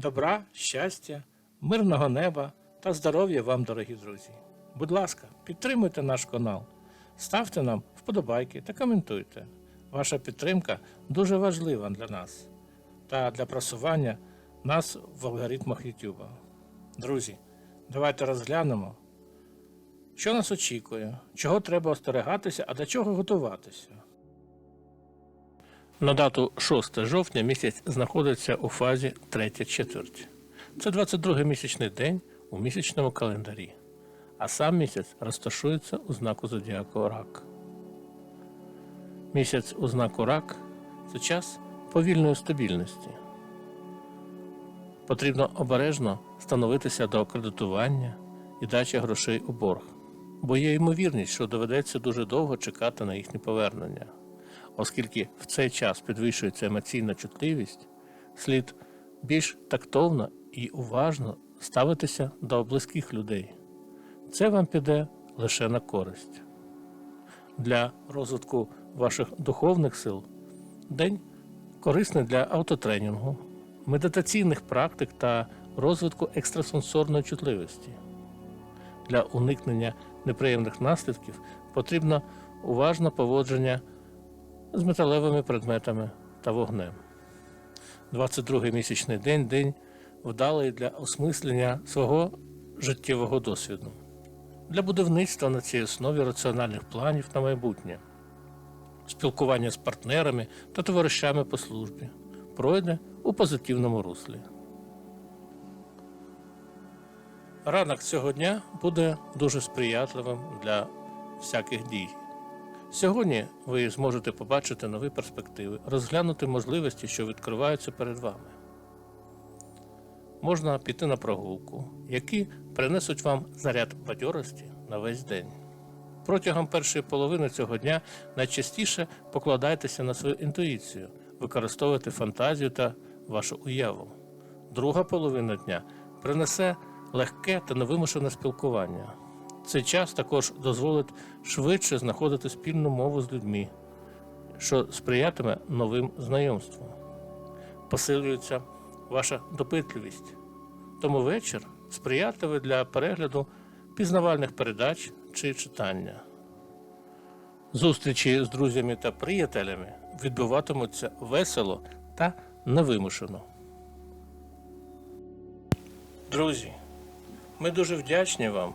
Добра, щастя, мирного неба та здоров'я вам, дорогі друзі. Будь ласка, підтримуйте наш канал, ставте нам вподобайки та коментуйте. Ваша підтримка дуже важлива для нас та для просування нас в алгоритмах YouTube. Друзі, давайте розглянемо, що нас очікує, чого треба остерегатися, а до чого готуватися. На дату 6 жовтня місяць знаходиться у фазі 3 четверть. Це 22 місячний день у місячному календарі, а сам місяць розташується у знаку зодіаку Рак. Місяць у знаку Рак це час повільної стабільності. Потрібно обережно становитися до кредитування і дачі грошей у борг, бо є ймовірність, що доведеться дуже довго чекати на їхнє повернення. Оскільки в цей час підвищується емоційна чутливість, слід більш тактовно і уважно ставитися до близьких людей. Це вам піде лише на користь. Для розвитку ваших духовних сил день корисний для автотренінгу, медитаційних практик та розвитку екстрасенсорної чутливості. Для уникнення неприємних наслідків потрібно уважне поводження з металевими предметами та вогнем. 22-й місячний день день вдалий для осмислення свого життєвого досвіду, для будівництва на цій основі раціональних планів на майбутнє, спілкування з партнерами та товаришами по службі пройде у позитивному руслі. Ранок цього дня буде дуже сприятливим для всяких дій. Сьогодні ви зможете побачити нові перспективи, розглянути можливості, що відкриваються перед вами. Можна піти на прогулку, які принесуть вам заряд бадьорості на весь день. Протягом першої половини цього дня найчастіше покладайтеся на свою інтуїцію, використовуйте фантазію та вашу уяву. Друга половина дня принесе легке та невимушене спілкування. Цей час також дозволить швидше знаходити спільну мову з людьми, що сприятиме новим знайомствам. Посилюється ваша допитливість. Тому вечір сприятливий для перегляду пізнавальних передач чи читання. Зустрічі з друзями та приятелями відбуватимуться весело та невимушено. Друзі, ми дуже вдячні вам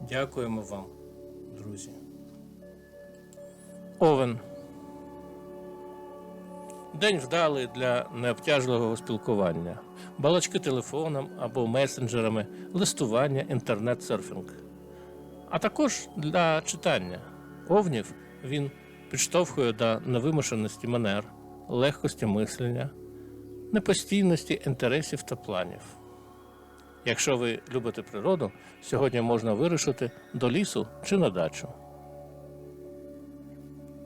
Дякуємо вам, друзі. Овен. День вдалий для необтяжливого спілкування, балачки телефоном або месенджерами, листування, інтернет-серфінг. А також для читання. Овнів він підштовхує до невимушеності манер, легкості мислення, непостійності інтересів та планів. Якщо ви любите природу, сьогодні можна вирушити до лісу чи на дачу.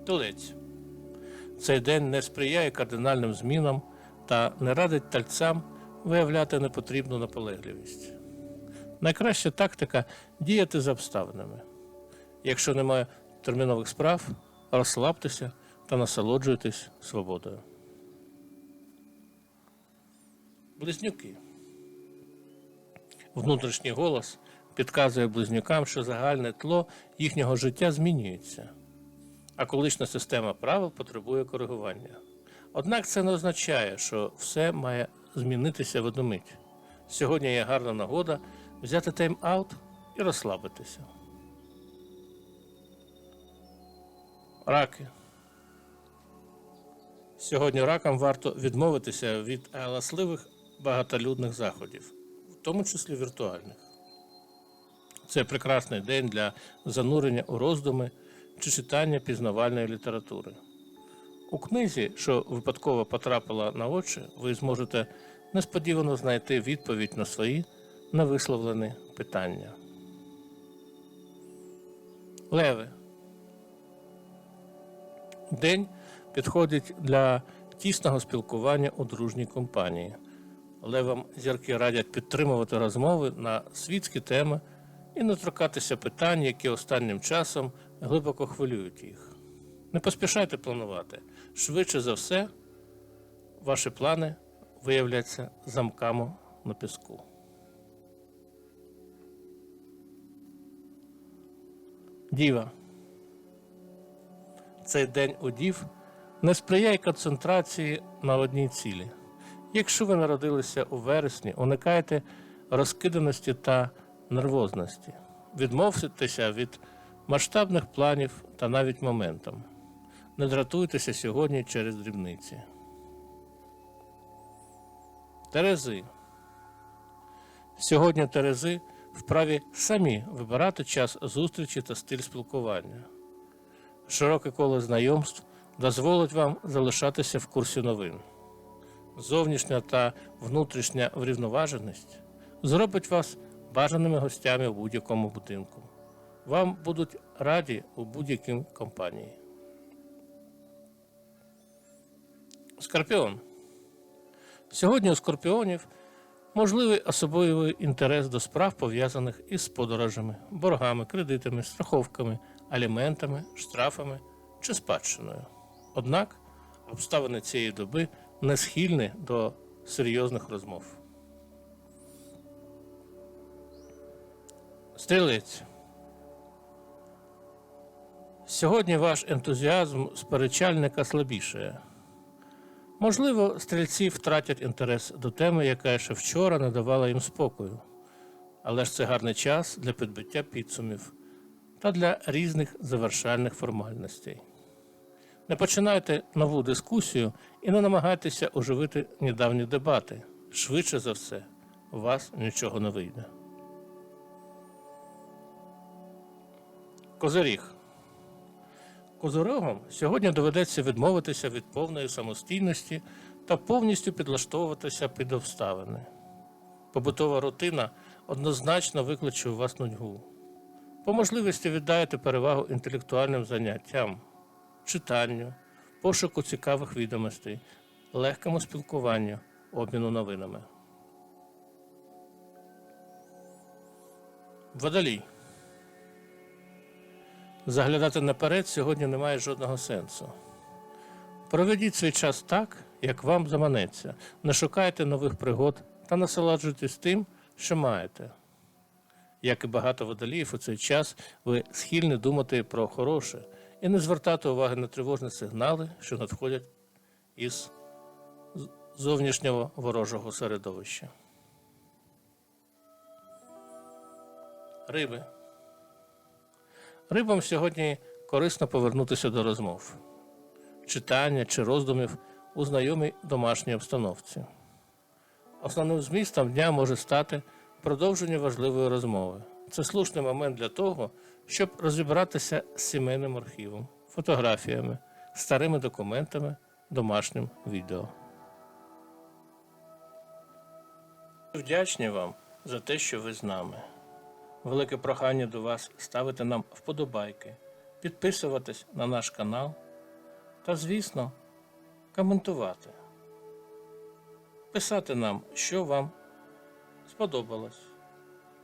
Тулець. Цей день не сприяє кардинальним змінам та не радить тальцям виявляти непотрібну наполегливість. Найкраща тактика діяти за обставинами. Якщо немає термінових справ, розслабтеся та насолоджуйтесь свободою. Близнюки. Внутрішній голос підказує близнюкам, що загальне тло їхнього життя змінюється, а колишня система правил потребує коригування. Однак це не означає, що все має змінитися в одну мить. Сьогодні є гарна нагода взяти тайм-аут і розслабитися. Раки. Сьогодні ракам варто відмовитися від галасливих багатолюдних заходів в тому числі віртуальних. Це прекрасний день для занурення у роздуми чи читання пізнавальної літератури. У книзі, що випадково потрапила на очі, ви зможете несподівано знайти відповідь на свої невисловлені питання. Леви. День підходить для тісного спілкування у дружній компанії. Левам зірки радять підтримувати розмови на світські теми і не торкатися питань, які останнім часом глибоко хвилюють їх. Не поспішайте планувати. Швидше за все, ваші плани виявляться замками на піску. Діва. Цей день у дів не сприяє концентрації на одній цілі. Якщо ви народилися у вересні, уникайте розкиданості та нервозності. Відмовтеся від масштабних планів та навіть моментом. Не дратуйтеся сьогодні через дрібниці. Терези. Сьогодні Терези вправі самі вибирати час зустрічі та стиль спілкування. Широке коло знайомств дозволить вам залишатися в курсі новин. Зовнішня та внутрішня врівноваженість зробить вас бажаними гостями в будь-якому будинку. Вам будуть раді у будь-якій компанії. Скорпіон. Сьогодні у скорпіонів можливий особливий інтерес до справ, пов'язаних із подорожами, боргами, кредитами, страховками, аліментами, штрафами чи спадщиною. Однак обставини цієї доби не схильні до серйозних розмов. Стрілець. Сьогодні ваш ентузіазм сперечальника слабішає. Можливо, стрільці втратять інтерес до теми, яка ще вчора не давала їм спокою. Але ж це гарний час для підбиття підсумів та для різних завершальних формальностей. Не починайте нову дискусію і не намагайтеся оживити недавні дебати. Швидше за все, у вас нічого не вийде. Козиріг. Козорогам сьогодні доведеться відмовитися від повної самостійності та повністю підлаштовуватися під обставини. Побутова рутина однозначно викличе у вас нудьгу. По можливості віддаєте перевагу інтелектуальним заняттям, читанню, пошуку цікавих відомостей, легкому спілкуванню, обміну новинами. Водолій. Заглядати наперед сьогодні немає жодного сенсу. Проведіть свій час так, як вам заманеться. Не шукайте нових пригод та насолоджуйтесь тим, що маєте. Як і багато водоліїв у цей час, ви схильні думати про хороше і не звертати уваги на тривожні сигнали, що надходять із зовнішнього ворожого середовища. Риби. Рибам сьогодні корисно повернутися до розмов, читання чи роздумів у знайомій домашній обстановці. Основним змістом дня може стати продовження важливої розмови. Це слушний момент для того, щоб розібратися з сімейним архівом, фотографіями, старими документами, домашнім відео. Вдячні вам за те, що ви з нами. Велике прохання до вас ставити нам вподобайки, підписуватись на наш канал та, звісно, коментувати, писати нам, що вам сподобалось